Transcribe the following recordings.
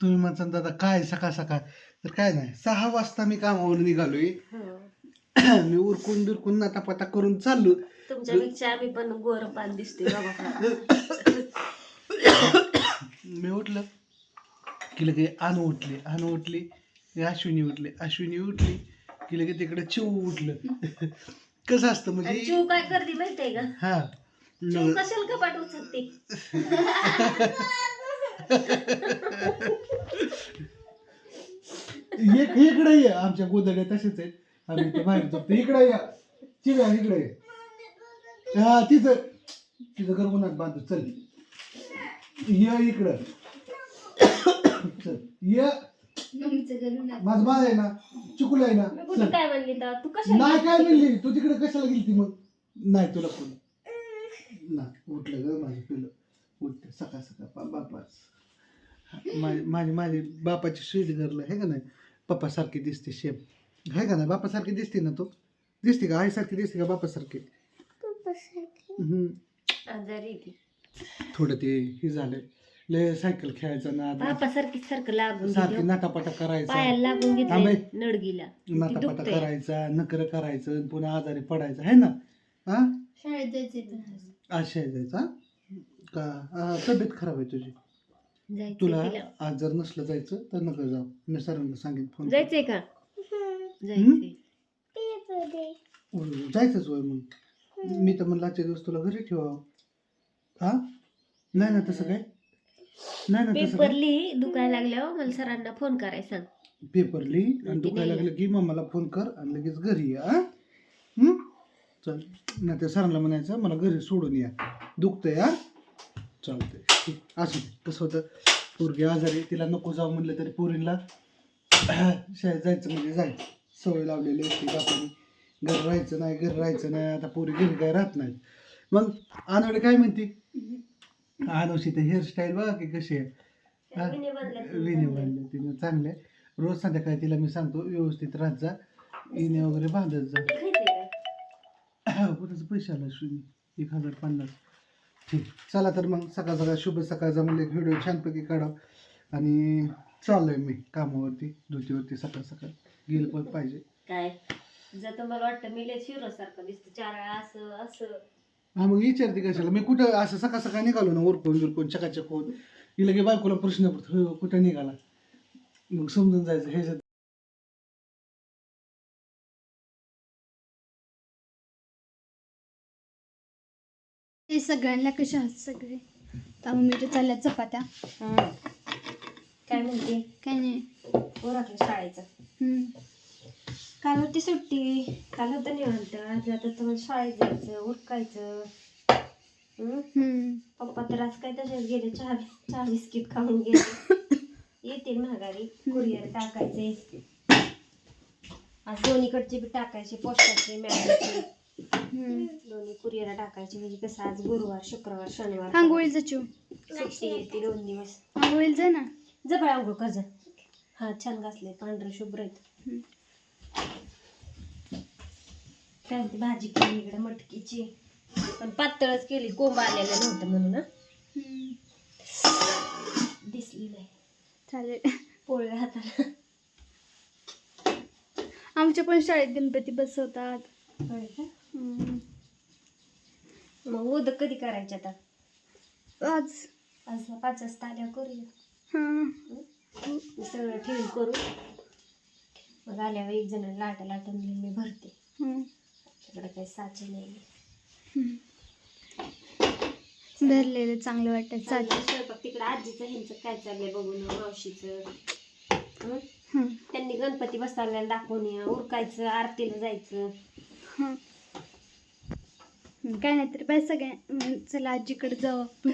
तुम्ही म्हणता दादा काय सकाळ सकाळ? तर काय नाही सहा वाजता मी कामावर निघालोय. हं. मी उरकून बिरकून नाटापाटा करून चाललो. तुमच्यापेक्षा आम्ही पण गोर पान दिसते बाबा मी उठलं. की लगे अनु उठली अनु उठली अश्विनी उठली अश्विनी उठली की लगे तिकडे चिव उठलं. कसं असतं म्हणजे चिव काय करते माहितीये का? हा. कशाला कपाट उचलते? एक इकडे ये आमच्या गोदड्या तसेच आहेत. आम्ही इथे बाहेर झोपतो. इकडे या. चिव्या इकडे ये. हा तिथं तिथं गरगुनात बांधू चल. ये इकडं. चल. ये. माझं बाळ आहे ना चिकुल आहे ना मी कुठं चल. काय म्हणली तर तू कशाला नाही काय म्हणली? तू तिकडे कशाला गेली ती मग? नाही तुला कोण? नाही उठलं ग माझं पिलं उठते सकाळ सकाळ बापाच माझी माझी माझी बापाची स्वीट गर्ल आहे का नाही? पप्पासारखी दिसते शेप आहे का नाही? बापासारखी दिसते ना तो? दिसते का? आईसारखी दिसते का बापासारखी? थोडं ते हे झालं. लय सायकल खेळायचं ना बापा सारखी लागून सारखी गेली. नाटापाटा करायचा. लागून नडगीला. नाटापाटा करायचा नकर करायचं पुन्हा आजारी पडायचं. आहे ना? हा? शाळेत जायचे आशा जायचा का? आ, तब्येत खराब आहे तुझी. जायचंय तुला तिला. आज जर नसलं जायचं तर नका जाऊ. मी सरांना सांगेन फोन जायचंय का? जायचंय. जायचंच वय मग. मी तर म्हणलं आजच्या दिवस तुला घरी ठेवा हा? नाही ना तसं काय? नाही ना तसं पेपर काय? लिही दुखायला लागल्यावर मला सरांना फोन करायला सांग. पेपर लिही आणि नाही, दुखायला. लागलं की मम्माला फोन कर आणि लगेच घरी या हा? हं? चल. नाही त्या सरांना म्हणायचं मला घरी सोडून या. दुखतंय हा? चालतंय. ठीक. असू दे. कसं होतं पोरगी आजारी तिला नको जाऊ म्हणलं तरी पोरीला शाळेत जायचं म्हणजे जायचं. सवय लावलेली असते बापाने घर राहायचं नाही घर राहायचं नाही आता पोरी घरी काय राहत नाहीत. मग आनवडे काय म्हणते? आनवशी ते हेअरस्टाईल बघा की कशी आहे? विणी. बांधले तिने. चांगले रोज संध्याकाळी तिला मी सांगतो व्यवस्थित राहत जा. इने वगैरे बांधत जा. खायचंय का? कुठंच पैसे आला शून्य एक हजार पन्नास. चला तर मग सकाळ सकाळ शुभ सकाळचा म्हणजे एक व्हिडिओ छानपैकी काढाव आणि चाललोय मी कामावरती ड्युटीवरती सकाळ सकाळ. गेलं पण पाहिजे. काय? जर तुम्हाला वाटतं मी लय सारखं दिसतं चार वेळा असं असं. हा मग विचारते कशाला. मी कुठं असं सकाळ सकाळ निघालो ना उरकून बिरकून चकाचक होऊन. की लगे बायकोला प्रश्न पडतो "हो, कुठं निघाला? मग समजून जायचं हे जे ते सगळ्यांना कशा आहात सगळे? त्यामुळे मी तर चालल्या चपात्या. काय म्हणते? काय नाही. ओरखलं शाळेचं. हम्म. काल होती सुट्टी. काल होतं निवांत. आज आता तुम्हाला शाळेत जायचं उरकायचं. हम्म? हम्म. पप्पा तर आज काय तसेच गेले? चहा चहा बिस्किट खाऊन गेले. येतील महागारी. कुरिअर टाकायचे आज दोन्हीकडचे बी टाकायचे पोस्टाचे मॅडमचे. दोन्ही कुरिअर टाकायचे. म्हणजे कसं आज गुरुवार शुक्रवार शनिवार. आंघोळी जाचू. सुट्टी येते दोन दिवस. आंघोळीला जा ना. जबळ आंघोळ कर्ज हा छान घासले. पांढरे शुभ्र आहेत. काय म्हणते? भाजी केली इकडे मटकीची. पण पातळच केली. कोंब आलेलं नव्हतं म्हणून हं. दिसली नाही चालेल. पोळ्या हाताला. आमच्या पण शाळेत गणपती बसवतात. होय का? मग उदक कधी करायचे आता? आज. आज पाच वाजता आल्यावर करूया. हां सगळं ठेवून करू. मग आल्यावर एक जण लाटा लाटून घेऊन मी भरते. तिकडे काही साचे नाही. भरलेलं चांगलं वाटतं चालेल. स्वयंपाक तिकडे आजीचं ह्यांचं काय चाललंय बघून मावशीचं? हं. त्यांनी गणपती बसवलेला दाखवून या उरकायचं आरतीला जायचं. हं. काय नाही तर बाय सगळ्या चला आजीकडे जाऊ आपण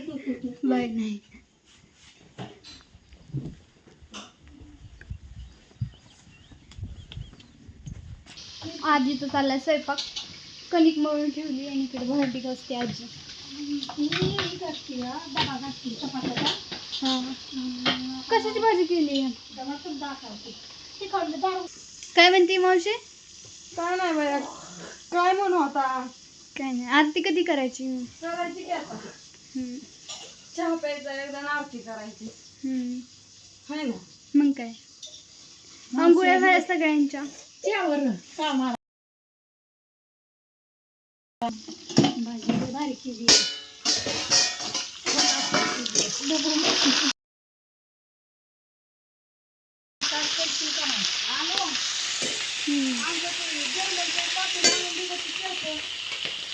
बाय नाही. आजीचं चाललाय स्वयंपाक. कणिक मळून ठेवली आणि इकडे भांडी घासते आजी. कशाची भाजी केली? काय म्हणते मावशी? काय नाही काय म्हणू आता? काय नाही. आरती कधी करायची? करायची की आता? हम्म, चहा प्यायचा एकदा आरती करायची. हम्म. हाय ना? मग काय? आंघोळ्या झाल्या सगळ्यांच्या? त्यावर कामाला. भाजी भारी केली.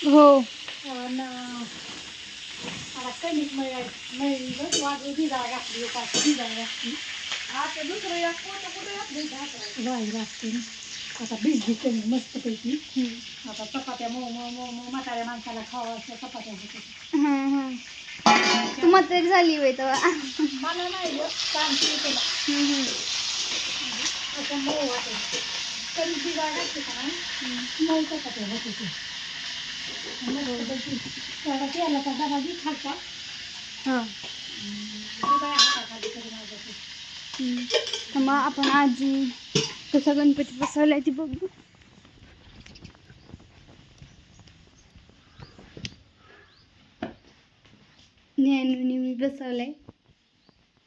हो. आता कणिक वाजू भिजायला घातली उपाशी भिजायला घातली आता दुसरं एक पोतं कुठं घातलं बाहेर घातली आता भिजली कणिक मस्तपैकी. आता चपात्या मऊ मऊ म्हाताऱ्या माणसाला खावा अशा चपात्या होत्या हा हा तू म्हातारी झाली वय तेव्हा. मला नाही हम्म, हम्म. असं मऊ वाटत. कणिक घातली का? मऊ चपात्या होते तेवढा तेलाचा डबा घे खालचा हा. ते बाया हाताखाली करून माझ्या ते. हम्म. तर मग आपण आजी कसा गणपती बसवलाय ती बघू. ज्ञानूने मी बसवलंय.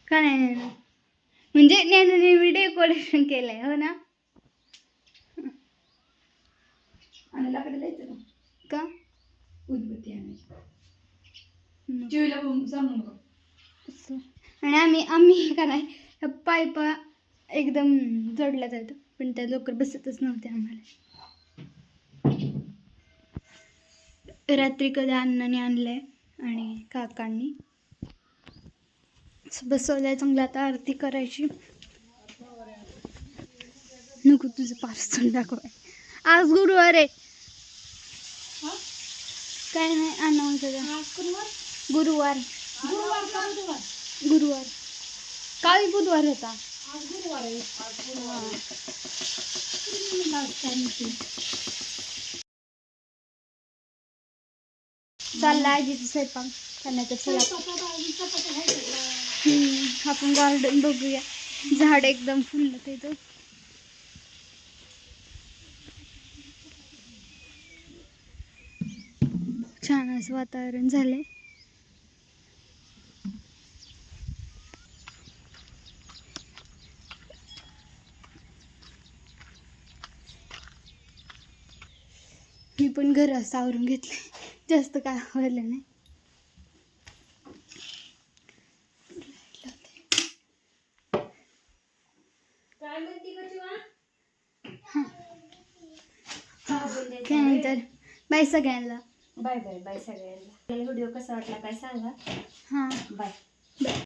का नाही म्हणजे ज्ञानूने मी डेकोरेशन केलंय हो ना? आणि लाकडं द्यायचं ना का? उदबत्ती आणायची. मग चिवीला सांगू नको. असं. आणि आम्ही आम्ही का नाही ह्या पायपा एकदम जोडल्या जातं पण त्या लवकर बसतच नव्हत्या आम्हाला. रात्री कधी अण्णाने आणलंय आणि काकांनी. बसवलंय चांगलं. आता आरती करायची. नको तुझं पार्सल दाखवाय. आज गुरुवार आहे. काय नाही अण्णा गुरुवार गुरुवार. गुरुवार. का बुधवार गुरुवार काल बुधवार होता. आज गुरुवार आहे आज गुरुवार आहे. चालला आजीचा स्वयंपाक. करण्याचा चला. चपात्या खायच्या हम्म, आपण गार्डन बघूया. झाड एकदम फुललं तिथं छान असं वातावरण झालंय. मी पण घर असं आवरून घेतलंय. जास्त काय आवडलं नाही. काय म्हणते का चिवा काय नाही तर. बाय सगळ्यांना. बाय बाय बाय सगळ्यांना. व्हिडिओ कसा वाटला काय सांगा. हां. Bye bye